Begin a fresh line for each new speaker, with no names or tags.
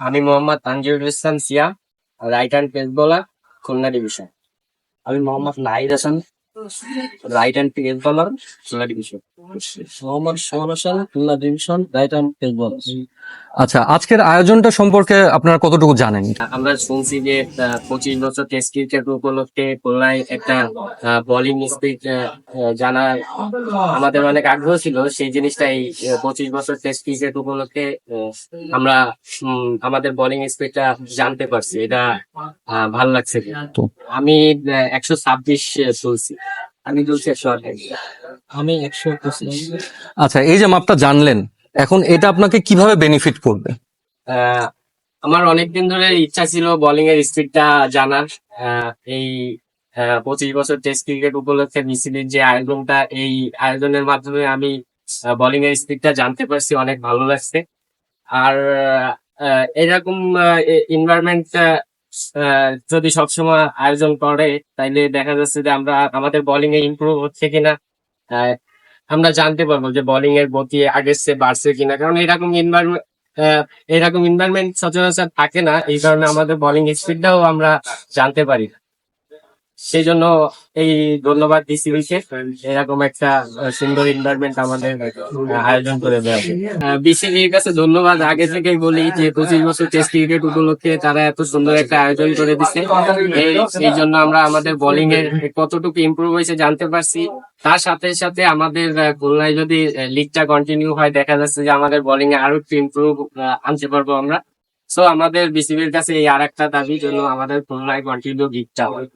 আমি Mohammad Tanzirul Islam Siya right hand pace bowler Khulna division.
আমি Mohammad Nahid Hasan right hand pace bowler Khulna division.
আচ্ছা আজকের আয়োজনটা সম্পর্কে আপনারা কতটুকু জানেন?
আমরা শুনছি যে পঁচিশ বছর টেস্ট ক্রিকেট উপলক্ষে খুলনায় একটা বোলিং স্পিড জানার আমাদের অনেক আগ্রহ ছিল। সেই জিনিসটা এই পঁচিশ বছর টেস্ট ক্রিকেট উপলক্ষে আমরা আমাদের বোলিং স্পিডটা জানতে পারছি। এটা ভালো লাগছে। আমি একশো ছাব্বিশ তুলছি
আমি বলছি একশো আমি একশো পঁচিশ
আচ্ছা এই যে মাপটা জানলেন এখন এটা আপনাকে কীভাবে বেনিফিট করবে?
আহ, আমার অনেকদিন ধরে ইচ্ছা ছিল বোলিং এর স্পিডটা জানার। আহ, এই পঁচিশ বছর টেস্ট ক্রিকেট উপলক্ষে বিসিবির যে আয়োজনটা এই আয়োজনের মাধ্যমে আমি বোলিং এর স্পিডটা জানতে পারছি অনেক ভালো লাগছে। আর আহ, এরকম এনভায়রনমেন্ট যদি সবসময় আয়োজন করে, তাইলে দেখা যাচ্ছে যে আমরা আমাদের বোলিং এ ইম্প্রুভ হচ্ছে কিনা আমরা জানতে পারব যে বোলিং এর গতি আগের চেয়ে বাড়ছে কিনা কারণ এরকম এনভায়রনমেন্ট এরকম এনভায়রনমেন্ট সচরাচর থাকে না, এই কারণে আমাদের বোলিং স্পিডটাও আমরা জানতে পারি। সেই জন্য এই ধন্যবাদ ডিসিবিকে এরকম একটা সুন্দর এনভায়রনমেন্ট আমাদের আয়োজন করে দেওয়া বিসিবির কাছে ধন্যবাদ। আগে থেকে বলি যে, পঁচিশ বছর টেস্ট ক্রিকেট উপলক্ষে তারা এত সুন্দর একটা আয়োজন করে দিচ্ছে এই- জন্য আমরা আমাদের বোলিং এর কতটুকু ইমপ্রুভ হয়েছে জানতে পারছি। তার সাথে সাথে আমাদের খুলনায় যদি লিগটা কন্টিনিউ হয়, দেখা যাচ্ছে যে আমাদের বোলিং এ আরও একটু ইমপ্রুভ আনতে পারব আমরা। সো আমাদের বিসিবির কাছে এই আর একটা দাবি জন্য আমাদের খুলনায় কন্টিনিউ লিগটা হয়।